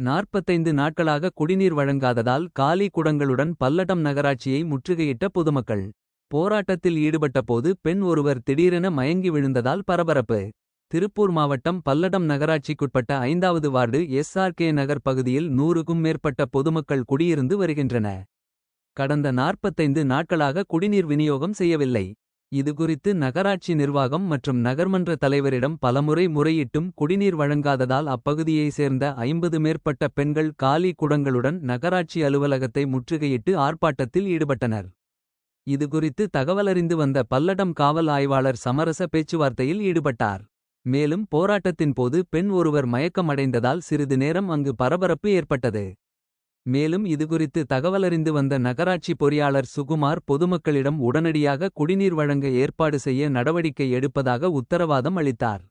நாற்பத்தைந்து நாட்களாக குடிநீர் வழங்காததால் காலி குடங்களுடன் பல்லடம் நகராட்சியை முற்றுகையிட்ட பொதுமக்கள். போராட்டத்தில் ஈடுபட்டபோது பெண் ஒருவர் திடீரென மயங்கி விழுந்ததால் பரபரப்பு. திருப்பூர் மாவட்டம் பல்லடம் நகராட்சிக்குட்பட்ட ஐந்தாவது வார்டு எஸ்ஆர்கே நகர் பகுதியில் நூறுக்கும் மேற்பட்ட பொதுமக்கள் குடியிருந்து வருகின்றன. கடந்த நாற்பத்தைந்து நாட்களாக குடிநீர் விநியோகம் செய்யவில்லை. இதுகுறித்து நகராட்சி நிர்வாகம் மற்றும் நகர்மன்ற தலைவரிடம் பலமுறை முறையிட்டும் குடிநீர் வழங்காததால் அப்பகுதியை சேர்ந்த ஐம்பது மேற்பட்ட பெண்கள் காலி குடங்களுடன் நகராட்சி அலுவலகத்தை முற்றுகையிட்டு ஆர்ப்பாட்டத்தில் ஈடுபட்டனர். இதுகுறித்து தகவலறிந்து வந்த பல்லடம் காவல் ஆய்வாளர் சமரச பேச்சுவார்த்தையில் ஈடுபட்டார். மேலும் போராட்டத்தின் போது பெண் ஒருவர் மயக்கமடைந்ததால் சிறிது நேரம் அங்கு பரபரப்பு ஏற்பட்டது. மேலும் இதுகுறித்து தகவலறிந்து வந்த நகராட்சி பொறியாளர் சுகுமார் பொதுமக்களிடம் உடனடியாக குடிநீர் வழங்க ஏற்பாடு செய்ய நடவடிக்கை எடுப்பதாக உத்தரவாதம் அளித்தார்.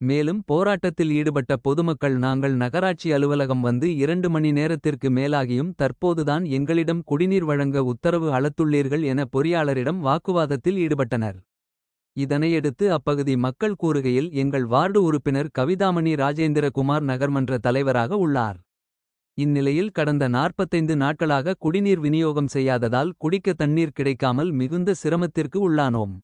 மேலும் போராட்டத்தில் ஈடுபட்ட பொதுமக்கள் நாங்கள் நகராட்சி அலுவலகம் வந்து இரண்டு மணி நேரத்திற்கு மேலாகியும் தற்போதுதான் எங்களிடம் குடிநீர் வழங்க உத்தரவு அளித்துள்ளீர்கள் என பொறியாளரிடம் வாக்குவாதத்தில் ஈடுபட்டனர். இதனையடுத்து அப்பகுதி மக்கள் கூறுகையில் எங்கள் வார்டு உறுப்பினர் கவிதாமணி ராஜேந்திரகுமார் நகர்மன்ற தலைவராக உள்ளார். இந்நிலையில் கடந்த நாற்பத்தைந்து நாட்களாக குடிநீர் விநியோகம் செய்யாததால் குடிக்க தண்ணீர் கிடைக்காமல் மிகுந்த சிரமத்திற்கு உள்ளானோம்.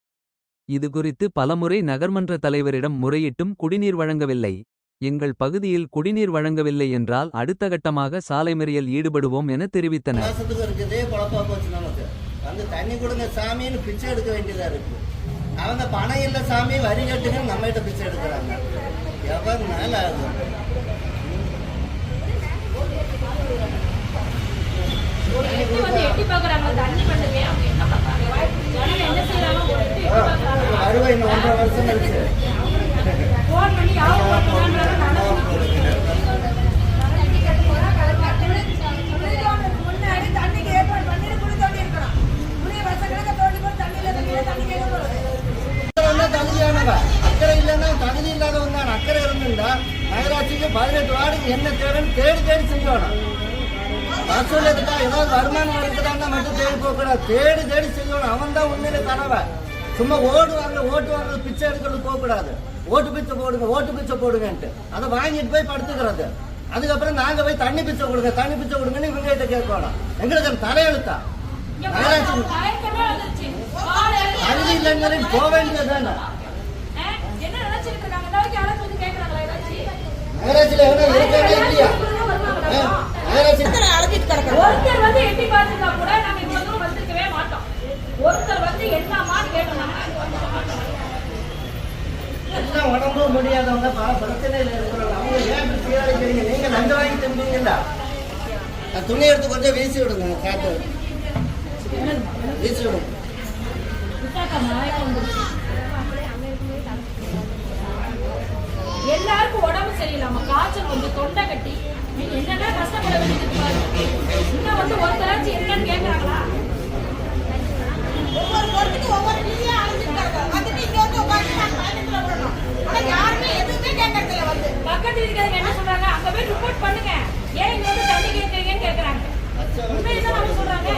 இதுகுறித்து பலமுறை நகர்மன்ற தலைவரிடம் முறையிட்டும் குடிநீர் வழங்கவில்லை. எங்கள் பகுதியில் குடிநீர் வழங்கவில்லை என்றால் அடுத்த கட்டமாக சாலை மறியல் ஈடுபடுவோம் என தெரிவித்தனர். அவங்க பணம் இல்ல சாமி வரி கட்டுங்க நம்ம பிச்சை எடுக்கிறாங்க எவர்னால ஆகும் எட்டி வந்து எட்டி பார்க்கறாங்க தண்ணி பண்ணுங்க அவங்க என்ன பண்றாங்க ஜனங்க என்ன செய்யறாங்க ஒரு எட்டி எட்டி பார்க்கறாங்க அறுவை இன்னும் ஒன்றரை வருஷம் கழிச்சு ஃபோன் பண்ணி யாரும் பண்ணுறாங்க முன்னாடி தண்ணிக்கு ஏற்பாடு பண்ணிட்டு குடி தோண்டி இருக்கணும் குடிய வருஷக்கணக்க தோண்டி போட்டு தண்ணி இல்ல தண்ணி இந்த ஒன்றரை வருஷம் கழிச்சு. அக்கறை இல்லைன்னா தகுதி இல்லாதவங்க தான் அக்கறை இருந்திருந்தா நகராட்சிக்கு பதினெட்டு வார்டுக்கு என்ன தேவைன்னு தேடி தேடி செஞ்சோணும் வசூல் எதுக்கா ஏதாவது வருமானம் இருக்குதான்னா மட்டும் தேடி போகக்கூடாது. தேடி தேடி செய்யணும். அவன் தான் உண்மையில கனவன். சும்மா ஓடுவாங்க ஓட்டு வாங்க பிச்சை எடுக்கிறது போகக்கூடாது. ஓட்டு பிச்சை போடுங்க ஓட்டு பிச்சை போடுங்கன்ட்டு. அதை வாங்கிட்டு போய் படுத்துக்கிறது. அதுக்கப்புறம் நாங்க போய் தண்ணி பிச்சை கொடுங்க தண்ணி பிச்சை கொடுங்கன்னு இவங்க கிட்ட கேட்கணும். எங்களுக்கு தலையெழுத்தா? நகராட்சி தகுதி இல்லைங்கிறது போக வேண்டியது தானே? நகராட்சியில் இருக்கானே இல்லையா? நகராட்சி அழைச்சிட்டு ஒருத்தர் வந்து எட்டி பார்த்துட்டா கூட நாங்க இவ்வளவு தூரம் வந்திருக்கவே மாட்டோம். ஒருத்தர் வந்து கேட்டோம்னா எல்லாம் உடம்பு முடியாதவங்க பல இருக்கிறவங்க. அவங்க ஏன் இப்படி வாங்கி துணி எடுத்து கொஞ்சம் வீசி விடுங்க காத்து. வீசி விடுங்க. எல்லாருக்கும் உடம்பு சரியில்லாம காய்ச்சல் வந்து தொண்டை கட்டி நீங்க என்னென்ன கஷ்டப்பட வேண்டியது இன்னும் வந்து ஒருத்தராச்சும் என்னன்னு கேக்குறாங்களா? ஒவ்வொரு பொருளுக்கு ஒவ்வொரு வீதியா அழைச்சிட்டு கிடக்கணும் வந்துட்டு இங்க வந்து உட்காந்து நாங்க பயணத்துல விடணும். ஆனா யாருமே எதுவுமே கேட்கறது இல்ல வந்து. பக்கத்து வீட்டுக்காரங்க என்ன சொல்றாங்க? அங்க போய் ரிப்போர்ட் பண்ணுங்க. ஏன் இங்க வந்து தண்ணி கேட்கறீங்கன்னு கேக்குறாங்க. உண்மையை அவங்க சொல்றாங்க.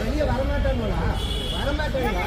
வெளியே வரமாட்டாங்களா வரமாட்டாங்களா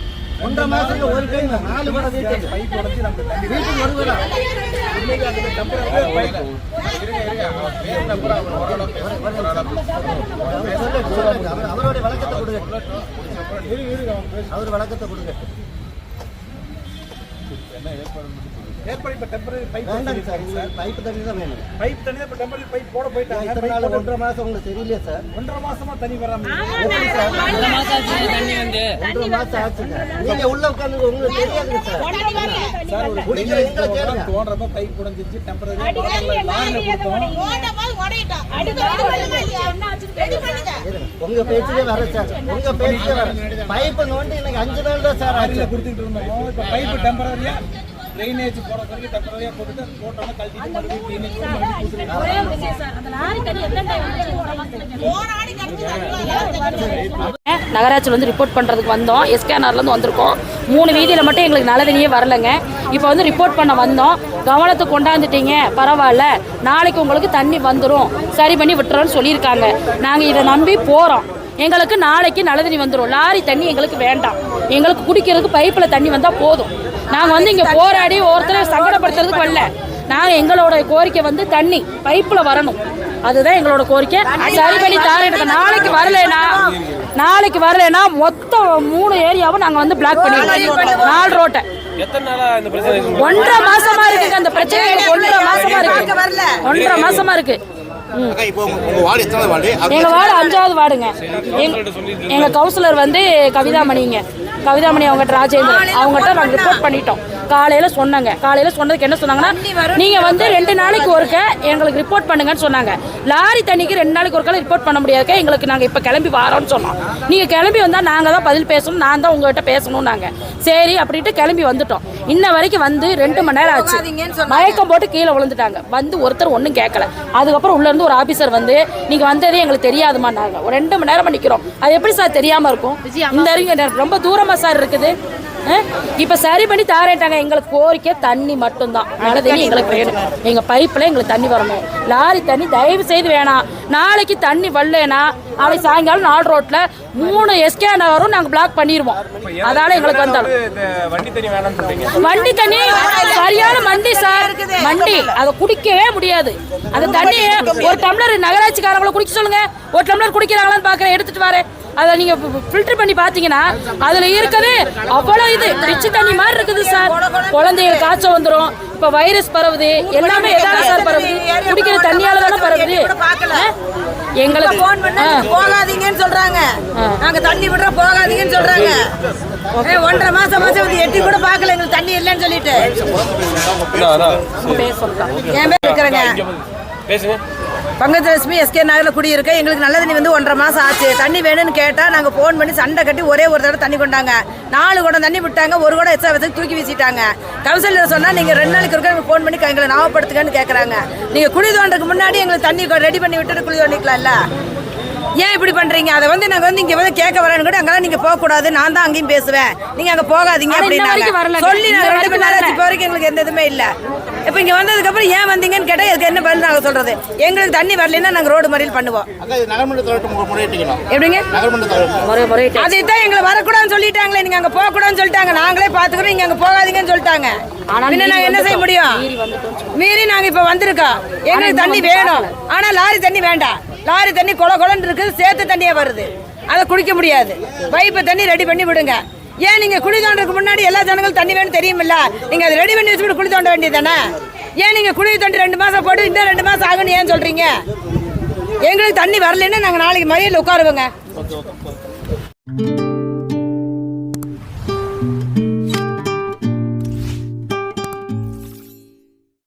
ஒன்றரை மாசத்துக்கு ஒரு கை நாலு கூட வீட்டுக்கு வீட்டுக்கு ஒரு கூட அவருடைய வழக்கத்தை கொடுங்க. அவர் வழக்கத்தை கொடுங்க. ஏற்பாடு இப்ப டெம்பரரி பைப் வேண்டாம் சார் உங்களுக்கு பைப்பு தண்ணி தான் வேணும். பைப் தண்ணி இப்ப டெம்பரரி பைப் போட போயிட்டாங்க. இத்தனை பைப் நாள் ஒன்றரை மாசம் உங்களுக்கு தெரியலையா சார். ஒன்றரை மாசமா தண்ணி வராம சார் ஒன்றரை மாசம் ஆச்சுங்க. நீங்க உள்ள உட்காந்து உங்களுக்கு தெரியாதுங்க சார். எங்களை கேளுங்க. தோன்றப்ப பைப் உடஞ்சிச்சு டெம்பரரி உங்க பேச்சுக்கே வர சார். உங்க பேச்சுக்கே வர பைப்பு நோண்டி எனக்கு அஞ்சு நாள் தான் சார் ஆச்சு. கொடுத்துட்டு இருந்தோம். இப்போ பைப்பு டெம்பரரியா ட்ரைனேஜ் போட வரைக்கும் டெம்பரரியா போட்டுட்டு போட்டோம்னா ட்ரைனேஜ் நகராட்சியில் வந்து ரிப்போர்ட் பண்ணுறதுக்கு வந்தோம். எஸ்கேஆர்லேருந்து வந்திருக்கோம். மூணு வீதியில் மட்டும் எங்களுக்கு நல்ல தண்ணியே வரலைங்க. இப்போ வந்து ரிப்போர்ட் பண்ண வந்தோம். கவனத்தை கொண்டாந்துட்டீங்க. பரவாயில்ல. நாளைக்கு உங்களுக்கு தண்ணி வந்துடும் சரி பண்ணி விட்டுறோன்னு சொல்லியிருக்காங்க. நாங்கள் இதை நம்பி போகிறோம் எங்களுக்கு நாளைக்கு நல்ல தண்ணி வந்துடும் லாரி தண்ணி எங்களுக்கு வேண்டாம். எங்களுக்கு குடிக்கிறதுக்கு பைப்பில் தண்ணி வந்தால் போதும். நாங்கள் வந்து இங்கே போராடி ஒருத்தரை சங்கடப்படுத்துறதுக்கு வரல நாங்கள் எங்களோட கோரிக்கை வந்து தண்ணி பைப்பில் வரணும். அதுதான் எங்களோட கோரிக்கை. சரி பண்ணி தாரேன். நாளைக்கு வரலைனா நாளைக்கு வரலைனா மொத்தம் மூணு ஏரியாவும் நாங்க வந்து பிளாக் பண்ணிடுவோம். நாலு ரோட்டை. ஒன்றரை மாசமா இருக்கு அந்த பிரச்சனை. ஒன்றரை மாசமா இருக்கு. ஒன்றரை மாசமா இருக்கு. எங்க வார்டு அஞ்சாவது வார்டுங்க. எங்க- கவுன்சிலர் வந்து கவிதாமணிங்க. கவிதாமணி அவங்ககிட்ட ராஜேந்திரன். அவங்ககிட்ட நாங்க ரிப்போர்ட் பண்ணிட்டோம். காலையில சொன்னாங்க. காலையில சொன்னதுக்கு என்ன சொன்னாங்கன்னா நீங்க வந்து ரெண்டு நாளைக்கு ஒருக்க எங்களுக்கு ரிப்போர்ட் பண்ணுங்கன்னு சொன்னாங்க. லாரி தண்ணிக்கு ரெண்டு நாளைக்கு ஒருக்க ரிப்போர்ட் பண்ண முடியாதுக்க எங்களுக்கு நாங்க இப்ப கிளம்பி வரோம்னு சொன்னோம். நீங்க கிளம்பி வந்தா நாங்க தான் பதில் பேசணும் நான் தான் உங்ககிட்ட பேசணும் நாங்க சரி அப்படின்ட்டு கிளம்பி வந்துட்டோம். இன்ன வரைக்கும் வந்து ரெண்டு மணி நேரம் ஆச்சு. மயக்கம் போட்டு கீழே விழுந்துட்டாங்க. வந்து ஒருத்தர் ஒன்றும் கேட்கல அதுக்கப்புறம் உள்ள இருந்து ஒரு ஆபீசர் வந்து நீங்க வந்ததே எங்களுக்கு தெரியாதுமான்னாங்க ஒரு ரெண்டு மணி நேரமா நிக்கிறோம். அது எப்படி சார் தெரியாம இருக்கும்? இந்த ரொம்ப தூரமா சார் இருக்குது? இப்ப சரி பண்ணி தாரேட்டாங்க எங்களுக்கு கோரிக்கை தண்ணி மட்டும்தான். மழை தண்ணி எங்களுக்கு வேணும். எங்க பைப்ல எங்களுக்கு தண்ணி வரணும். லாரி தண்ணி தயவு செய்து வேணாம். நாளைக்கு தண்ணி வரலனா நாளைக்கு சாயங்காலம் நாலு ரோட்ல மூணு எஸ்கே நகரும் நாங்க பிளாக் பண்ணிடுவோம் அதால எங்களுக்கு வந்தாலும். வண்டி தண்ணி சரியான மண்டி சார். மண்டி அதை குடிக்கவே முடியாது. அந்த தண்ணி ஒரு டம்ளர் நகராட்சிக்காரங்களை குடிக்க சொல்லுங்க. ஒரு டம்ளர் குடிக்கிறாங்களான்னு பாக்குறேன். எடுத்துட்டு வரேன். அதை நீங்க ஃபில்டர் பண்ணி பாத்தீங்கன்னா அதுல இருக்குது அவ்வளவு இது பிச்சு தண்ணி மாதிரி இருக்குது சார். குழந்தைகள் காய்ச்சல் வந்துரும் இப்ப வைரஸ் பரவுது எல்லாமே எதால சார் பரவுது. குடிக்கிற தண்ணியால தானே பரவுது? எங்களுக்கு போன் பண்ண ஆ. போகாதீங்கன்னு சொல்றாங்க. நாங்க தண்ணி விடுற போகாதீங்கன்னு சொல்றாங்க. ஒன்றரை மாசம் மாசம் வந்து எட்டி கூட பார்க்கல எங்களுக்கு தண்ணி இல்லைன்னு சொல்லிட்டு. என் பேர் இருக்கிறேங்க பங்கஜலட்சுமி எஸ்கே நகரில் குடியிருக்க எங்களுக்கு நல்ல தண்ணி வந்து ஒன்றரை மாதம் ஆச்சு. தண்ணி வேணும்னு கேட்டால் நாங்கள் ஃபோன் பண்ணி சண்டை கட்டி ஒரே ஒரு தடவை தண்ணி கொண்டாங்க. நாலு குடம் தண்ணி விட்டாங்க ஒரு குடம் எச்சா வச்சு தூக்கி வீசிட்டாங்க. கவுன்சிலர் சொன்னால் நீங்கள் ரெண்டு நாளைக்கு ஒருக்கா ஃபோன் பண்ணி எங்களை ஞாபகப்படுத்துங்கன்னு கேட்குறாங்க நீங்கள் குடி தோன்றதுக்கு முன்னாடி எங்களுக்கு தண்ணி ரெடி பண்ணி விட்டுட்டு குழி தோண்டிக்கலாம்ல ஏன் இப்படி பண்றீங்க? அதை வந்து நாங்க வந்து இங்க வந்து கேட்க வரேன்னு கூட அங்கெல்லாம் நீங்க போக கூடாது நான் தான் அங்கேயும் பேசுவேன். நீங்க அங்க போகாதீங்க அப்படின்னாங்க. வரலங்க. சொல்லி இன்ன நாங்க ரெண்டு வரைக்கும் மணி நேரம். இப்போ வரைக்கும் எங்களுக்கு எந்த இதுவுமே இல்ல. இப்போ இங்க வந்ததுக்கு அப்புறம் ஏன் வந்தீங்கன்னு கேட்டா இதுக்கு என்ன பதில் நாங்க சொல்றது? எங்களுக்கு தண்ணி வரலைன்னா நாங்க ரோடு மறியல் பண்ணுவோம். எப்படிங்க? முறை அதைத்தான் எங்களை வரக்கூடாதுன்னு சொல்லிட்டாங்களே. நீங்க அங்க போக கூடாதுன்னு சொல்லிட்டாங்க. நாங்களே பாத்துக்கிறோம் நீங்க அங்க போகாதீங்கன்னு சொல்லிட்டாங்க. ஆனா பின்ன நாங்க என்ன செய்ய முடியும்? மீறி வந்துட்டோம் மீறி நாங்க இப்ப வந்திருக்கோம். எங்களுக்கு தண்ணி வேணும். ஆனா லாரி தண்ணி வேண்டாம். லாரி தண்ணி கொல கொலன்னு இருக்குது சேர்த்து தண்ணியா வருது. அதை குடிக்க முடியாது. பைப்பு தண்ணி ரெடி பண்ணி விடுங்க. ஏன் நீங்கள் குழி தோண்டுறதுக்கு முன்னாடி எல்லா ஜனங்களும் தண்ணி வேணும் தெரியுமில்ல? நீங்கள் அதை ரெடி பண்ணி வச்சுட்டு குழி தோண்ட வேண்டியது தானே ஏன் நீங்கள் குழி தோண்டி ரெண்டு மாதம் போட்டு இன்னும் ரெண்டு மாதம் ஆகுன்னு ஏன் சொல்கிறீங்க எங்களுக்கு தண்ணி வரலைன்னா நாங்கள் நாளைக்கு மறியல் உட்காருவோங்க.